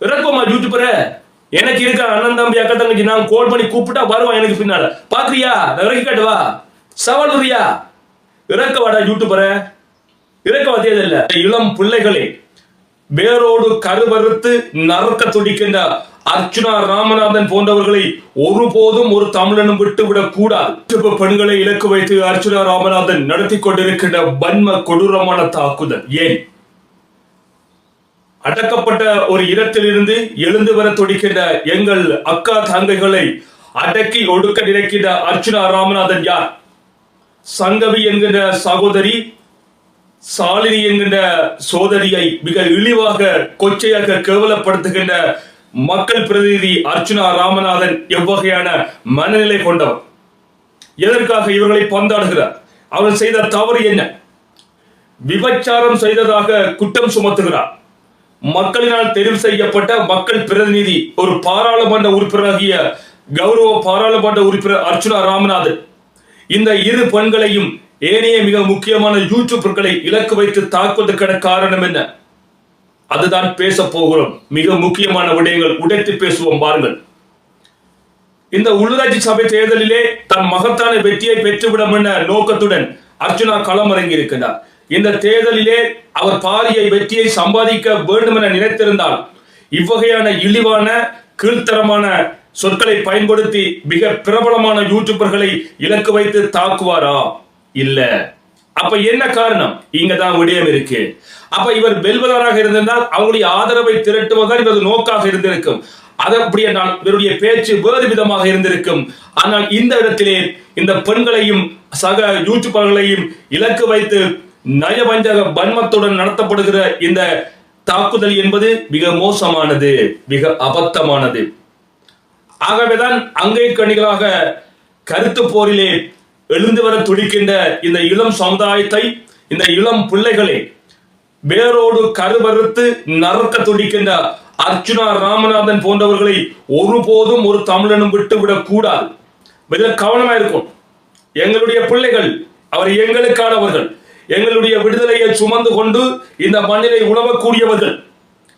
இறக்குமா யூடியூபரை எனக்கு இருக்க அண்ணன் தம்பி அக்கா தங்கச்சி நான் கோல் பண்ணி கூப்பிட்டா வருவான் எனக்கு பின்னால. பாக்குறியா? இறக்கி காட்டுவா சவால் வரியா இறக்க வாடா யூடியூபரை இறக்க வதியதில்ல இளம் பிள்ளைகளே வேரோடு கருவறுத்து நறுக்க துடிக்கின்ற அர்ச்சுனா ராமநாதன் போன்றவர்களை ஒருபோதும் ஒரு தமிழனும் விட்டுவிடக் கூடாது. பெண்களை இலக்கு வைத்து அர்ச்சுனா ராமநாதன் நடத்தி கொண்டிருக்கின்ற வன்ம கொடூரமான தாக்குதல். ஏன்? அடக்கப்பட்ட ஒரு இடத்திலிருந்து எழுந்து வர துடிக்கின்ற எங்கள் அக்கா தங்கைகளை அடக்கி ஒடுக்க நினைக்கின்ற அர்ச்சுனா ராமநாதன் யார்? சங்கவி என்கின்ற சகோதரி சாலினி என்கின்ற சோதரியை மிக இழிவாக கொச்சையாக கேவலப்படுத்துகின்ற மக்கள் பிரதிநிதி அர்ச்சுனா ராமநாதன் எவ்வகையான மனநிலை கொண்டவர்? எதற்காக இவர்களை பந்தாடுகிறார்? அவர் செய்த தவறு என்ன? விபச்சாரம் செய்ததாக குற்றம் சுமத்துகிறார். மக்களினால் தெரிவு செய்யப்பட்ட மக்கள் பிரதிநிதி ஒரு பாராளுமன்ற உறுப்பினராகிய கௌரவ பாராளுமன்ற உறுப்பினர் அர்ச்சுனா ராமநாதன். இந்த இரு பெண்களையும் ஏனைய மிக முக்கியமான யூடியூபர்களை இலக்கு வைத்து தாக்குவதற்கான காரணம் என்ன? அதுதான் பேச போகிறோம். மிக முக்கியமான விடயங்கள் உடைத்து பேசுவோம் பாருங்கள். இந்த உள்ளூராட்சி சபை தேர்தலிலே தன் மகத்தான வெற்றியை பெற்றுவிடும் என்ற நோக்கத்துடன் அர்ஜுனா களமிறங்கி இருக்கிறார் இந்த தேர்தலிலே அவர் பாரிய வெற்றியை சம்பாதிக்க வேண்டும் என நினைத்திருந்தால் இவ்வகையான இழிவான கீழ்த்தரமான சொற்களை பயன்படுத்தி மிக பிரபலமான யூடியூபர்களை இலக்கு வைத்து தாக்குவாரா? இல்ல. அப்ப என்ன காரணம்? இங்க தான் விடயம் இருக்கு. அப்ப இவர் வெல்வதராக இருந்திருந்தால் அவருடைய ஆதரவை திரட்டுவதால் இவரது நோக்காக இருந்திருக்கும். அது அப்படி என்றால் இவருடைய பேச்சு வேறு விதமாக இருந்திருக்கும். ஆனால் இந்த இடத்திலே இந்த பெண்களையும் சக யூடியூபர்களையும் இலக்கு வைத்து நயவஞ்சக வன்மத்துடன் நடத்தப்படுகிற இந்த தாக்குதல் என்பது மிக மோசமானது மிக அபத்தமானது. ஆகவேதான் அங்கை கணிகளாக கருத்து போரிலே எழுந்து வர துடிக்கின்ற இந்த இளம் சமுதாயத்தை இந்த இளம் பிள்ளைகளை வேரோடு கருவறுத்து நறுக்க துடிக்கின்ற அர்ச்சுனா ராமநாதன் போன்றவர்களை ஒருபோதும் ஒரு தமிழனும் விட்டுவிடக் கூடாது. மிக கவனமா இருக்கும் எங்களுடைய பிள்ளைகள் அவர் எங்களுக்கானவர்கள். எங்களுடைய விடுதலையை சுமந்து கொண்டு இந்த மண்ணிலை உழவக்கூடியவர்கள்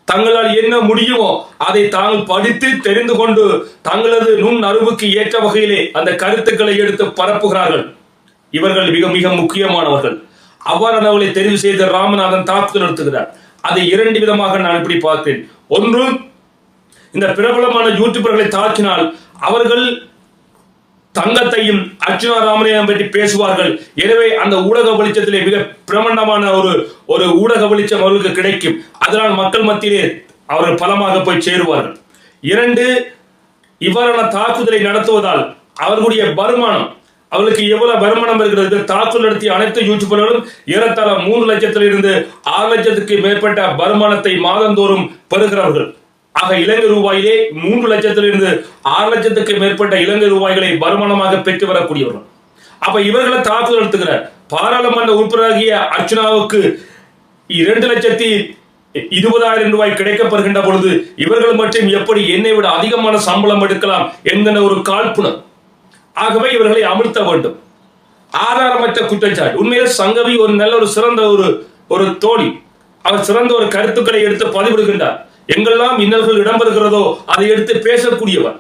தங்களால் என்ன முடியுமோ அதை தாங்கள் படித்து தெரிந்து கொண்டு தங்களது நுண் அறிவுக்கு ஏற்ற வகையிலே அந்த கருத்துக்களை எடுத்து பரப்புகிறார்கள். இவர்கள் மிக மிக முக்கியமானவர்கள். அவ்வாறானவர்களை தெரிவு செய்த ராமநாதன் தாக்குதல் நடத்துகிறார். அதை இரண்டு விதமாக நான் இப்படி பார்த்தேன். ஒன்று இந்த பிரபலமான யூடியூபர்களை தாக்கினால் அவர்கள் தங்கத்தையும் அர்ஜுனா ராமனையும் பற்றி பேசுவார்கள். எனவே அந்த ஊடக வெளிச்சத்திலே மிக பிரமண்டமான ஒரு ஒரு ஊடக வெளிச்சம் அவர்களுக்கு கிடைக்கும். அதனால் மக்கள் மத்தியிலே அவர்கள் பலமாக போய் சேருவார்கள். இரண்டு இவ்வாறான தாக்குதலை நடத்துவதால் அவர்களுடைய வருமானம் அவர்களுக்கு எவ்வளவு வருமானம் இருக்கிறது? தாக்குதல் நடத்திய அனைத்து யூடியூபர்களும் ஏறத்தாழ மூன்று லட்சத்திலிருந்து ஆறு லட்சத்துக்கு மேற்பட்ட வருமானத்தை மாதந்தோறும் பெறுகிறார்கள் ஆக இலங்கை ரூபாயிலே மூன்று லட்சத்திலிருந்து ஆறு லட்சத்துக்கு மேற்பட்ட இலங்கை ரூபாய்களை வருமானமாக பெற்று வரக்கூடியவர்கள். அப்ப இவர்களை தாக்குதல் நடத்துகிறார் பாராளுமன்ற உறுப்பினராகிய அர்ச்சனாவுக்கு இரண்டு லட்சத்தி இருபதாயிரம் ரூபாய் கிடைக்கப்படுகின்ற பொழுது இவர்கள் மட்டும் எப்படி என்னை விட அதிகமான சம்பளம் எடுக்கலாம் என்கிற ஒரு காழ்ப்புணர். ஆகவே இவர்களை அமிழ்த்த வேண்டும். ஆதாரமற்ற குற்றச்சாட்டு. உண்மையில் சங்கவி ஒரு நல்ல ஒரு சிறந்த ஒரு ஒரு தோழி. அவர் சிறந்த ஒரு கருத்துக்களை எடுத்து பதிவிடுகின்றார். எங்கெல்லாம் இன்னல்கள் இடம்பெறுகிறதோ அதை எடுத்து பேசக்கூடியவர்.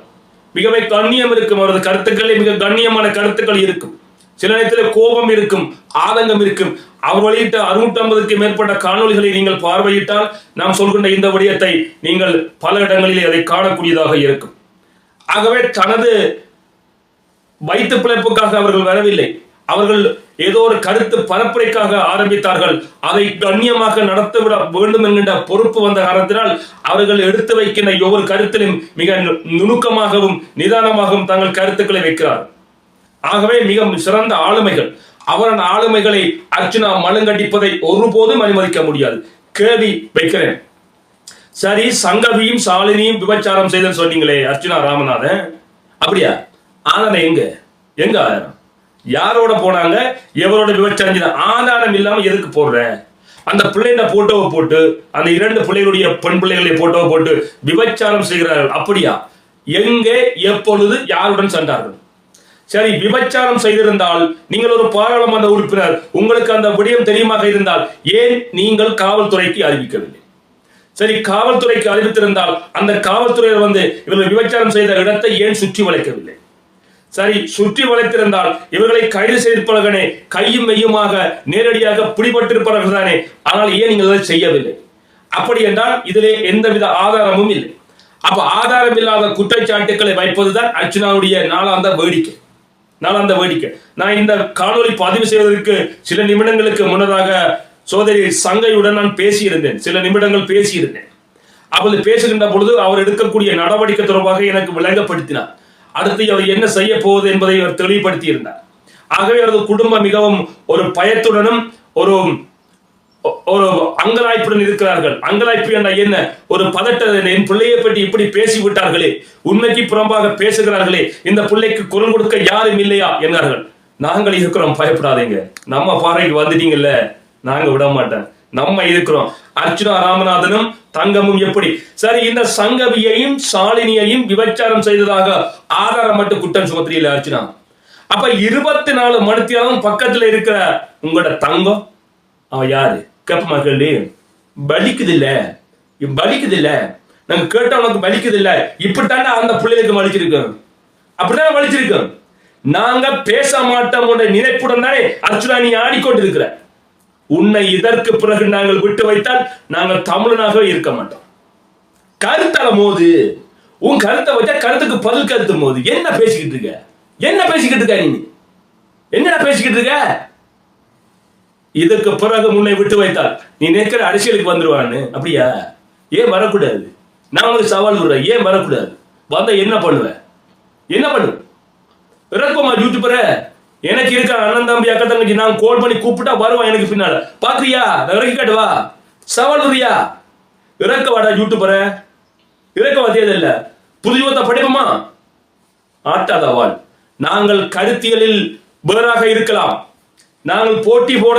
மிகவே கண்ணியம் இருக்கும் அவரது கருத்துக்களே மிக கண்ணியமான கருத்துக்கள் இருக்கும். சில நேரத்தில் கோபம் இருக்கும் ஆதங்கம் இருக்கும். அவர் வெளியிட்ட அறுநூற்றி ஐம்பதுக்கு மேற்பட்ட காணொளிகளை நீங்கள் பார்வையிட்டால் நாம் சொல்கின்ற இந்த விடயத்தை நீங்கள் பல இடங்களிலே அதை காணக்கூடியதாக இருக்கும். ஆகவே தனது வைத்து பிழைப்புக்காக அவர்கள் வரவில்லை. அவர்கள் ஏதோ ஒரு கருத்து பரப்புரைக்காக ஆரம்பித்தார்கள். அதை கண்ணியமாக நடத்திவிட வேண்டும் என்கின்ற பொறுப்பு வந்த காரணத்தினால் அவர்கள் எடுத்து வைக்கின்ற ஒவ்வொரு கருத்திலும் மிக நு- நுணுக்கமாகவும் நிதானமாகவும் தங்கள் கருத்துக்களை வைக்கிறார். ஆகவே மிக சிறந்த ஆளுமைகள். அவரன் ஆளுமைகளை அர்ச்சுனா மழுங்கடிப்பதை ஒருபோதும் அனுமதிக்க முடியாது. கேள்வி வைக்கிறேன். சரி சங்கவியும் சாலினியும் விபச்சாரம் செய்தன்னு சொன்னீங்களே அர்ச்சுனா ராமநாதன். அப்படியா? ஆதாரம் எங்க? எங்க ஆதாரம் யாரோட போனாங்க? எவரோட விபச்சாரம் செய்த ஆதாரம் இல்லாம எதுக்கு போடுற அந்த பிள்ளைட போட்டோவை போட்டு அந்த இரண்டு பிள்ளைகளுடைய பெண் பிள்ளைகளை போட்டோவை போட்டு விபச்சாரம் செய்கிறார்கள். அப்படியா? எங்கே எப்பொழுது யாருடன் சென்றார்கள்? சரி விபச்சாரம் செய்திருந்தால் நீங்கள் ஒரு பாராளுமன்ற உறுப்பினர் உங்களுக்கு அந்த விடயம் தெரியுமாக இருந்தால் ஏன் நீங்கள் காவல்துறைக்கு அறிவிக்கவில்லை? சரி காவல்துறைக்கு அறிவித்திருந்தால் அந்த காவல்துறையினர் வந்து இவர்கள் விபச்சாரம் செய்த இடத்தை ஏன் சுற்றி வளைக்கவில்லை? சரி சுற்றி வளைத்திருந்தால் இவர்களை கைது செய்திருப்பார்களே கையும் மெய்யுமாக நேரடியாக பிடிபட்டிருப்பார்கள் தானே ஆனால் ஏன் நீங்கள் அதை செய்யவில்லை? அப்படி என்றால் இதிலே எந்தவித ஆதாரமும் இல்லை. அப்ப ஆதாரம் இல்லாத குற்றச்சாட்டுக்களை வைப்பதுதான் அர்ச்சனாவுடைய நாளாந்த வேடிக்கை. நாளாந்த வேடிக்கை. நான் இந்த காணொலி பதிவு செய்வதற்கு சில நிமிடங்களுக்கு முன்னதாக சோதரி சங்கையுடன் நான் பேசியிருந்தேன். சில நிமிடங்கள் பேசியிருந்தேன். அப்போது பேசுகின்ற பொழுது அவர் எடுக்கக்கூடிய நடவடிக்கை தொடர்பாக எனக்கு விளங்கப்படுத்தினார். அடுத்து அவர் என்ன செய்ய போவது என்பதை அவர் தெளிவுபடுத்தி இருந்தார் ஆகவே அவரது குடும்பம் மிகவும் ஒரு பயத்துடனும் ஒரு ஒரு அங்கலாய்ப்புடன் இருக்கிறார்கள். அங்கலாய்ப்பு என்ற என்ன? ஒரு பதட்ட என் பிள்ளையை பற்றி இப்படி பேசி விட்டார்களே உண்மைக்கு புறம்பாக பேசுகிறார்களே. இந்த பிள்ளைக்கு குரல் கொடுக்க யாரும் இல்லையா? என்றார்கள். நாங்கள் இருக்கிறோம். பயப்படாதீங்க. நம்ம பாறைக்கு வந்துட்டீங்கல்ல. நாங்க விட மாட்டேன் நம்ம இருக்கிறோம். அர்ச்சுனா ராமநாதனும் தங்கமும் எப்படி? சரி இந்த சங்கவியையும் சாலினியையும் விபச்சாரம் செய்ததாக ஆதாரம் மட்டும் குற்றம் சுமத்திரியில அர்ச்சுனா அப்ப இருபத்தி நாலு மணித்தியாலும் பக்கத்துல இருக்கிற உங்களோட தங்கம்? அவன் யாரு? கேப்ப மக்களே பலிக்குது இல்ல பலிக்குது இல்ல நாங்க கேட்டவனுக்கு பலிக்குது இல்ல இப்படித்தாண்டா அந்த பிள்ளைகளுக்கு வலிச்சிருக்கோம் அப்படிதான் வலிச்சிருக்கோம் நாங்க பேச மாட்டோம் நினைப்புடன் தானே அர்ச்சுனா நீ ஆடிக்கொண்டிருக்கிற. உன்னை இதற்கு பிறகு நாங்கள் விட்டு வைத்தால் நாங்கள் தமிழனாகவே இருக்க மாட்டோம். கருத்தல மோது உன் கருத்தை வச்சா கருத்துக்கு பதில் கருத்து போது என்ன பேசிக்கிட்டு இருக்க? என்ன பேசிக்கிட்டு இருக்க நீ? என்னடா பேசிக்கிட்டு இருக்க? இதற்கு பிறகு முன்னை விட்டு வைத்தால் நீ நிற்கிற அரசியலுக்கு வந்துருவான்னு. அப்படியா? ஏன் வரக்கூடாது? நான் உங்களுக்கு சவால் விடுறேன். ஏன் வரக்கூடாது? வந்தா என்ன பண்ணுவேன் என்ன பண்ணுவேன் இறக்குமா யூடியூபரை எனக்கு இருக்க அண்ணன் தம்பி அக்கா தங்கச்சி நான் கோல் பண்ணி கூப்பிட்டா வருவான் எனக்கு பின்னால. பாக்குறியா? இறக்கி காட்டுவா? சவால் இறக்க வாடா யூடியூபரை இறக்க வத்தியதில்ல புது யுவத்தை படிப்போமா? ஆட்டாதவாள் நாங்கள் கருத்தியலில் வேறாக இருக்கலாம். நாங்கள் போட்டி போடலாம்.